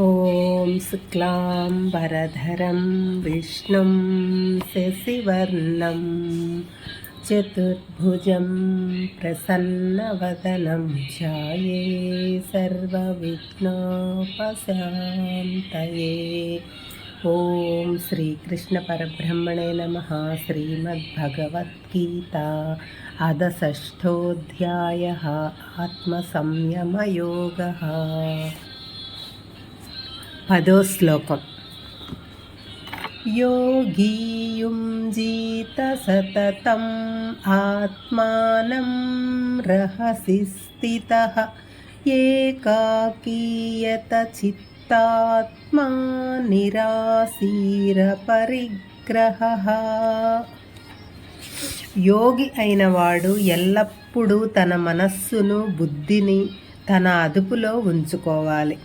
ॐ शुक्लाम्बरधरं विष्णुं शशिवर्णं चतुर्भुजं प्रसन्नवदनं ध्याये सर्वविघ्नोपशान्तये। ॐ श्रीकृष्णपरब्रह्मणे नमः श्रीमद्भगवद्गीता अधषष्ठोऽध्यायः आत्मसंयमयोगः। పదో శ్లోకం. యోగీయుంజీత సతతం ఆత్మానం రహసి స్థిత ఏకాకీయత చిత్తాత్మా నిరాశీర పరిగ్రహ. యోగి అయినవాడు ఎల్లప్పుడూ తన మనస్సును బుద్ధిని తన అదుపులో ఉంచుకోవాలి.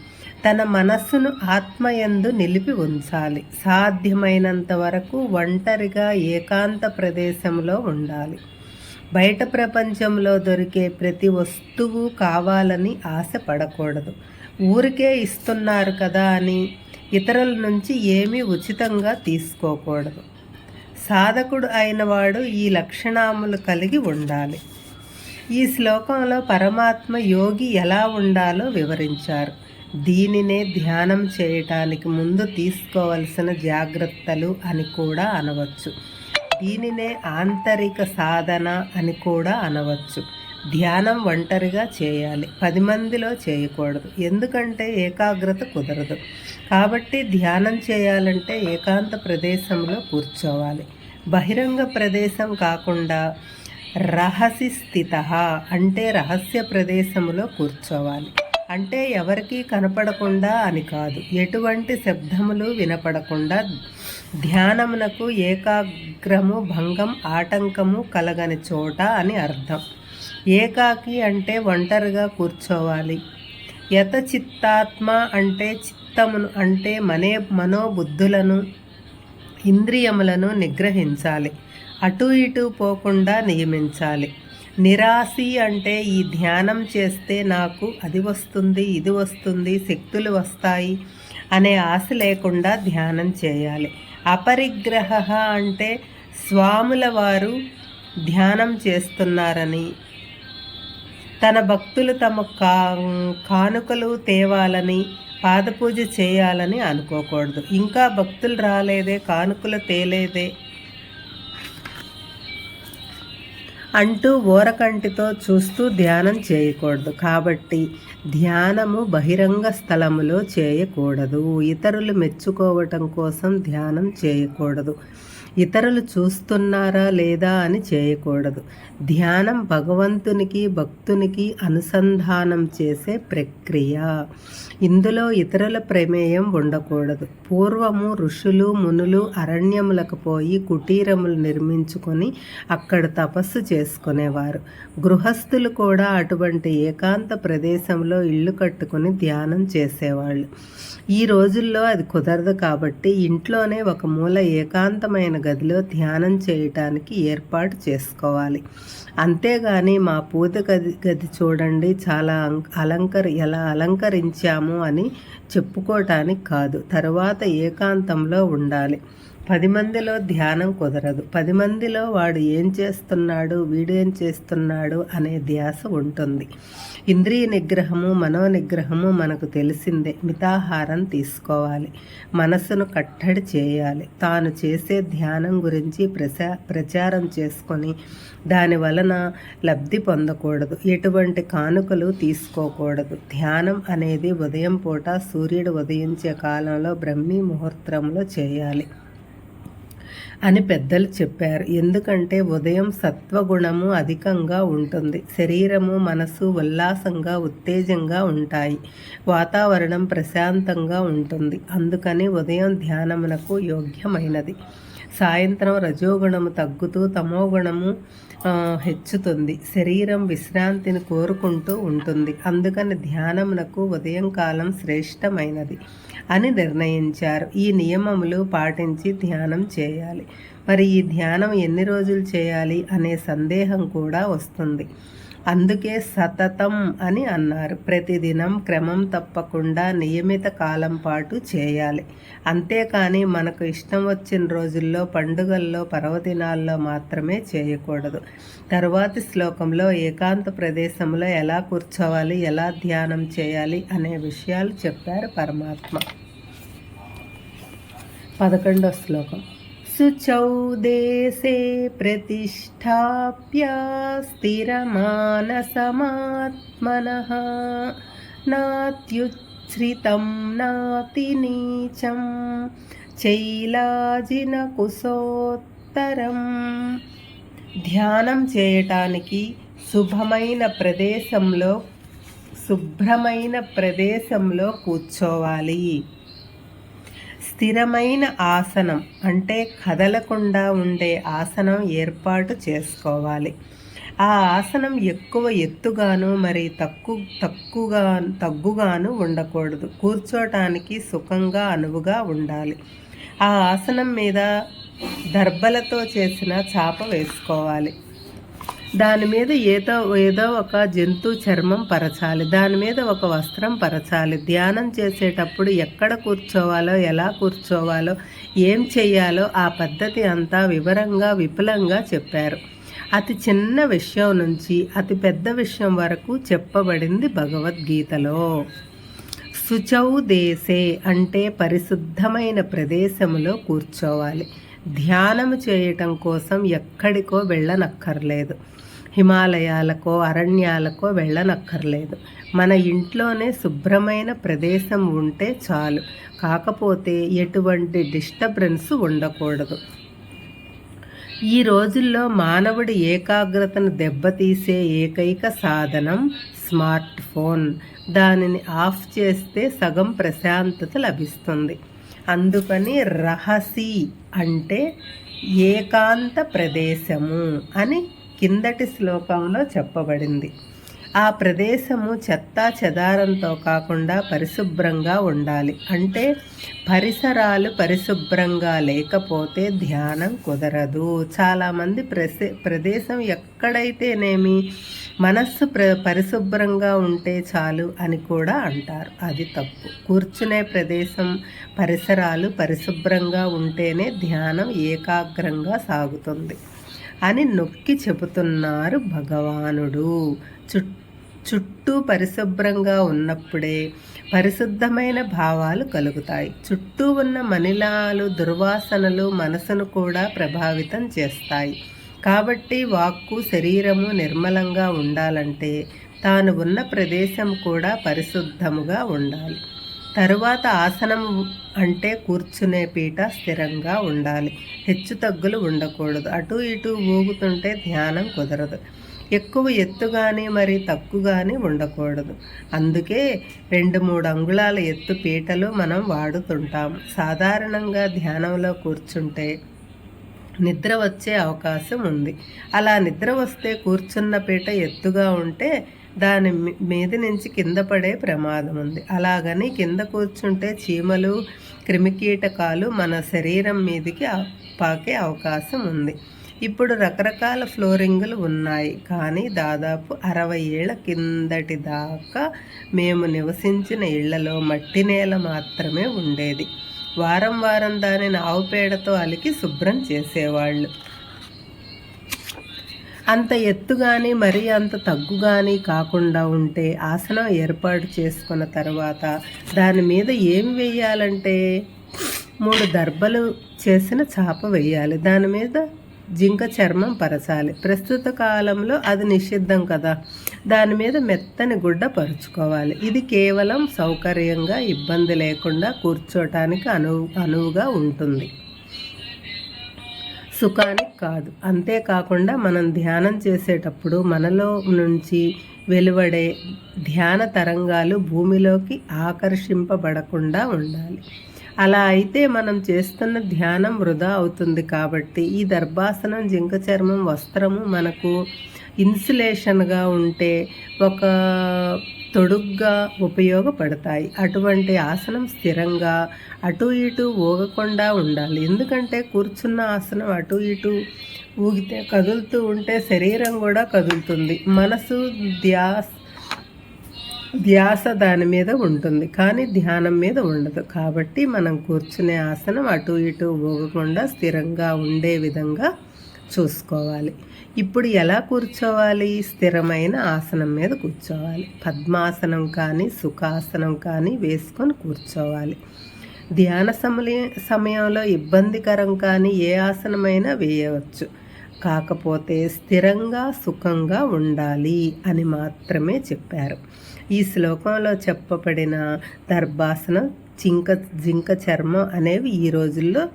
తన మనస్సును ఆత్మయందు నిలిపి ఉంచాలి. సాధ్యమైనంత వరకు ఒంటరిగా ఏకాంత ప్రదేశంలో ఉండాలి. బయట ప్రపంచంలో దొరికే ప్రతి వస్తువు కావాలని ఆశపడకూడదు. ఊరికే ఇస్తున్నారు కదా అని ఇతరుల నుంచి ఏమీ ఉచితంగా తీసుకోకూడదు. సాధకుడు అయినవాడు ఈ లక్షణాములు కలిగి ఉండాలి. ఈ శ్లోకంలో పరమాత్మ యోగి ఎలా ఉండాలో వివరించారు. దీనినే ధ్యానం చేయటానికి ముందు తీసుకోవలసిన జాగ్రత్తలు అని కూడా అనవచ్చు. దీనినే ఆంతరిక సాధన అని కూడా అనవచ్చు. ధ్యానం ఒంటరిగా చేయాలి. పది మందిలో చేయకూడదు. ఎందుకంటే ఏకాగ్రత కుదరదు. కాబట్టి ధ్యానం చేయాలంటే ఏకాంత ప్రదేశంలో కూర్చోవాలి. బహిరంగ ప్రదేశం కాకుండా రహసి స్థిత అంటే రహస్య ప్రదేశంలో కూర్చోవాలి. అంటే ఎవరికీ కనపడకుండా అని కాదు. ఎటువంటి శబ్దములు వినపడకుండా ధ్యానమునకు ఏకాగ్రము భంగం ఆటంకము కలగని చోట అని అర్థం. ఏకాకి అంటే ఒంటరిగా కూర్చోవాలి. యతచిత్తాత్మ అంటే చిత్తమును అంటే మనే మనోబుద్ధులను ఇంద్రియములను నిగ్రహించాలి. అటు ఇటు పోకుండా నియమించాలి. నిరాశి అంటే ఈ ధ్యానం చేస్తే నాకు అది వస్తుంది ఇది వస్తుంది శక్తులు వస్తాయి అనే ఆశ లేకుండా ధ్యానం చేయాలి. అపరిగ్రహ అంటే స్వాముల వారు ధ్యానం చేస్తున్నారని తన భక్తులు తమ కా కానుకలు తేవాలని పాదపూజ చేయాలని అనుకోకూడదు. ఇంకా భక్తులు రాలేదే కానుకలు తేలేదే అంటూ ఓరకంటితో చూస్తూ ధ్యానం చేయకూడదు. కాబట్టి ధ్యానము బహిరంగ స్థలములో చేయకూడదు. ఇతరులు మెచ్చుకోవటం కోసం ధ్యానం చేయకూడదు. ఇతరులు చూస్తున్నారా లేదా అని చేయకూడదు. ధ్యానం భగవంతునికి భక్తునికి అనుసంధానం చేసే ప్రక్రియ. ఇందులో ఇతరుల ప్రమేయం ఉండకూడదు. పూర్వము ఋషులు మునులు అరణ్యములకు పోయి కుటీరములు నిర్మించుకొని అక్కడ తపస్సు చేసుకునేవారు. గృహస్థులు కూడా అటువంటి ఏకాంత ప్రదేశంలో ఇల్లు కట్టుకుని ధ్యానం చేసేవాళ్ళు. ఈ రోజుల్లో అది కుదరదు కాబట్టి ఇంట్లోనే ఒక మూల ఏకాంతమైన గదిలో ధ్యానం చేయటానికి ఏర్పాటు చేసుకోవాలి. అంతేగాని మా పూజ గది గది చూడండి చాలా అలంకరి ఎలా అలంకరించాము అని చెప్పుకోవటానికి కాదు. తర్వాత ఏకాంతంలో ఉండాలి. పది మందిలో ధ్యానం కుదరదు. పది మందిలో వాడు ఏం చేస్తున్నాడు వీడేం చేస్తున్నాడు అనే ధ్యాస ఉంటుంది. ఇంద్రియ నిగ్రహము మనో నిగ్రహము మనకు తెలిసిందే. మితాహారం తీసుకోవాలి. మనసును కట్టడి చేయాలి. తాను చేసే ధ్యానం గురించి ప్రచా ప్రచారం చేసుకొని దాని వలన లబ్ధి పొందకూడదు. ఎటువంటి కానుకలు తీసుకోకూడదు. ధ్యానం అనేది ఉదయం పూట సూర్యుడు ఉదయించే కాలంలో బ్రహ్మీ ముహూర్తంలో చేయాలి. అని పెద్దలు చెప్పారు. ఎందుకంటే ఉదయం సత్వగుణము అధికంగా ఉంటుంది. శరీరము మనసు ఉల్లాసంగా ఉత్తేజంగా ఉంటాయి. వాతావరణం ప్రశాంతంగా ఉంటుంది. అందుకని ఉదయం ధ్యానమునకు యోగ్యమైనది. సాయంత్రం రజోగుణము తగ్గుతూ తమోగుణము హెచ్చుతుంది. శరీరం విశ్రాంతిని కోరుకుంటూ ఉంటుంది. అందుకని ధ్యానమునకు ఉదయం కాలం శ్రేష్టమైనది అని నిర్ణయించారు. ఈ నియమములు పాటించి ధ్యానం చేయాలి. మరి ఈ ధ్యానం ఎన్ని రోజులు చేయాలి అనే సందేహం కూడా వస్తుంది. అందుకే సతతం అని అన్నారు. ప్రతిదినం క్రమం తప్పకుండా నియమిత కాలం పాటు చేయాలి. అంతేకాని మనకు ఇష్టం వచ్చిన రోజుల్లో పండుగల్లో పర్వదినాల్లో మాత్రమే చేయకూడదు. తరువాతి శ్లోకంలో ఏకాంత ప్రదేశంలో ఎలా కూర్చోవాలి ఎలా ధ్యానం చేయాలి అనే విషయాలు చెప్పారు పరమాత్మ. పదకొండో శ్లోకం. शुचौ देशे प्रतिष्ठाप्य स्थिरमानसमात्मनः नात्युच्छ्रितं नातिनीचं చైలాజినకుశోత్తరం ధ్యానం చేయటానికి శుభమైన ప్రదేశంలో శుభ్రమైన ప్రదేశంలో కూర్చోవాలి స్థిరమైన ఆసనం అంటే కదలకుండా ఉండే ఆసనం ఏర్పాటు చేసుకోవాలి. ఆ ఆసనం ఎక్కువ ఎత్తుగాను మరి తక్కు తక్కువగా తగ్గుగాను ఉండకూడదు. కూర్చోటానికి సుఖంగా అనువుగా ఉండాలి. ఆ ఆసనం మీద దర్భలతో చేసిన చాప వేసుకోవాలి. దాని మీద ఏదో ఏదో ఒక జంతు చర్మం పరచాలి. దాని మీద ఒక వస్త్రం పరచాలి. ధ్యానం చేసేటప్పుడు ఎక్కడ కూర్చోవాలో ఎలా కూర్చోవాలో ఏం చేయాలో ఆ పద్ధతి అంతా వివరంగా విపులంగా చెప్పారు. అతి చిన్న విషయం నుంచి అతి పెద్ద విషయం వరకు చెప్పబడింది భగవద్గీతలో. శుచౌ దేశే అంటే పరిశుద్ధమైన ప్రదేశంలో కూర్చోవాలి. ధ్యానము చేయటం కోసం ఎక్కడికో వెళ్ళనక్కర్లేదు. హిమాలయాలకో అరణ్యాలకో వెళ్ళనక్కర్లేదు. మన ఇంట్లోనే శుభ్రమైన ప్రదేశం ఉంటే చాలు. కాకపోతే ఎటువంటి డిస్టర్బెన్స్ ఉండకూడదు. ఈ రోజుల్లో మానవుడి ఏకాగ్రతను దెబ్బతీసే ఏకైక సాధనం స్మార్ట్ ఫోన్. దానిని ఆఫ్ చేస్తే సగం ప్రశాంతత లభిస్తుంది. అందుకని రహసి అంటే ఏకాంత ప్రదేశము అని కిందటి శ్లోకంలో చెప్పబడింది. ఆ ప్రదేశము చెత్తా చెదారంతో కాకుండా పరిశుభ్రంగా ఉండాలి. అంటే పరిసరాలు పరిశుభ్రంగా లేకపోతే ధ్యానం కుదరదు. చాలామంది ప్రసే ప్రదేశం ఎక్కడైతేనేమి మనస్సు ప్ర పరిశుభ్రంగా ఉంటే చాలు అని కూడా అంటారు. అది తప్పు. కూర్చునే ప్రదేశం పరిసరాలు పరిశుభ్రంగా ఉంటేనే ధ్యానం ఏకాగ్రంగా సాగుతుంది. అని నొక్కి చెబుతున్నారు భగవానుడు. చుట్టూ పరిశుభ్రంగా ఉన్నప్పుడే పరిశుద్ధమైన భావాలు కలుగుతాయి. చుట్టూ ఉన్న మనిలాలు దుర్వాసనలు మనసును కూడా ప్రభావితం చేస్తాయి. కాబట్టి వాక్కు శరీరము నిర్మలంగా ఉండాలంటే తాను ఉన్న ప్రదేశం కూడా పరిశుద్ధముగా ఉండాలి. తరువాత ఆసనం అంటే కూర్చునే పీట స్థిరంగా ఉండాలి. హెచ్చు తగ్గులు ఉండకూడదు. అటు ఇటు ఊగుతుంటే ధ్యానం కుదరదు. ఎక్కువ ఎత్తు కానీ మరి తక్కువ కానీ ఉండకూడదు. అందుకే రెండు మూడు అంగుళాల ఎత్తు పీటలు మనం వాడుతుంటాం. సాధారణంగా ధ్యానంలో కూర్చుంటే నిద్ర వచ్చే అవకాశం ఉంది. అలా నిద్ర వస్తే కూర్చున్న పీట ఎత్తుగా ఉంటే దాని మీద నుంచి కింద పడే ప్రమాదం ఉంది. అలాగని కింద కూర్చుంటే చీమలు క్రిమికీటకాలు మన శరీరం మీదకి పాకే అవకాశం ఉంది. ఇప్పుడు రకరకాల ఫ్లోరింగులు ఉన్నాయి. కానీ దాదాపు అరవై ఏళ్ళ కిందటి దాకా మేము నివసించిన ఇళ్ళలో మట్టి నేల మాత్రమే ఉండేది. వారం వారం దానిని ఆవు పేడతో అలికి శుభ్రం చేసేవాళ్ళు. అంత ఎత్తు కానీ మరీ అంత తగ్గు కానీ కాకుండా ఉంటే ఆసనం ఏర్పాటు చేసుకున్న తర్వాత దాని మీద ఏం వేయాలంటే మూడు దర్బలు చేసిన చాప వేయాలి. దాని మీద జింక చర్మం పరచాలి. ప్రస్తుత కాలంలో అది నిషిద్ధం కదా. దాని మీద మెత్తని గుడ్డ పరుచుకోవాలి. ఇది కేవలం సౌకర్యంగా ఇబ్బంది లేకుండా కూర్చోటానికి అనువు అనువుగా ఉంటుంది. సుఖానికి కాదు. అంతేకాకుండా మనం ధ్యానం చేసేటప్పుడు మనలో నుంచి వెలువడే ధ్యాన తరంగాలు భూమిలోకి ఆకర్షింపబడకుండా ఉండాలి. అలా అయితే మనం చేస్తున్న ధ్యానం వృధా అవుతుంది కాబట్టి ఈ దర్భాసనం జింక చర్మం వస్త్రము మనకు ఇన్సులేషన్గా ఉంటే ఒక తొడుగ్గా ఉపయోగపడతాయి. అటువంటి ఆసనం స్థిరంగా అటు ఇటు ఊగకుండా ఉండాలి. ఎందుకంటే కూర్చున్న ఆసనం అటు ఇటు ఊగితే కదులుతూ ఉంటే శరీరం కూడా కదులుతుంది. మనసు ధ్యాస ధ్యాస దాని మీద ఉంటుంది. కానీ ధ్యానం మీద ఉండదు. కాబట్టి మనం కూర్చునే ఆసనం అటు ఇటు ఊగకుండా స్థిరంగా ఉండే విధంగా చూసుకోవాలి. ఇప్పుడు ఎలా కూర్చోవాలి? స్థిరమైన ఆసనం మీద కూర్చోవాలి. పద్మాసనం కానీ సుఖాసనం కానీ వేసుకొని కూర్చోవాలి. ధ్యాన సమయ సమయంలో ఇబ్బందికరం కానీ ఏ ఆసనమైనా వేయవచ్చు. కాకపోతే స్థిరంగా సుఖంగా ఉండాలి అని మాత్రమే చెప్పారు. ఈ శ్లోకంలో చెప్పబడిన దర్భాసనం జింక జింక చర్మం అనేవి ఈ రోజుల్లో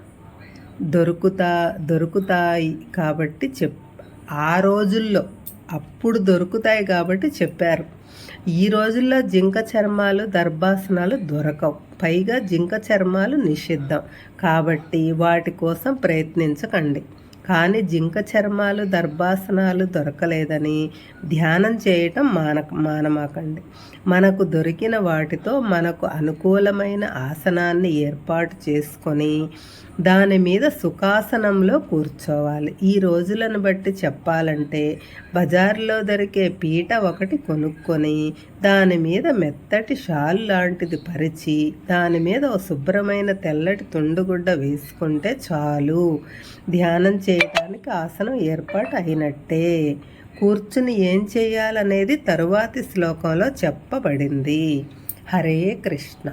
దొరుకుతా దొరుకుతాయి కాబట్టి చెప్ ఆ రోజుల్లో అప్పుడు దొరుకుతాయి కాబట్టి చెప్పారు. ఈ రోజుల్లో జింక చర్మాలు దర్భాసనాలు దొరకవు. పైగా జింక చర్మాలు నిషిద్ధం. కాబట్టి వాటి కోసం ప్రయత్నించకండి. కానీ జింక చర్మాలు దర్భాసనాలు దొరకలేదని ధ్యానం చేయటం మాన మానమాకండి. మనకు దొరికిన వాటితో మనకు అనుకూలమైన ఆసనాన్ని ఏర్పాటు చేసుకొని దాని మీద సుఖాసనంలో కూర్చోవాలి. ఈ రోజులను బట్టి చెప్పాలంటే బజార్లో దొరికే పీట ఒకటి కొనుక్కొని దాని మీద మెత్తటి షాల్ లాంటిది పరిచి దాని మీద ఒక శుభ్రమైన తెల్లటి తుండుగుడ్డ వేసుకుంటే చాలు. ధ్యానం చేయటానికి ఆసనం ఏర్పాటు అయినట్టే. కూర్చుని ఏం చేయాలనేది తరువాతి శ్లోకంలో చెప్పబడింది. హరే కృష్ణ.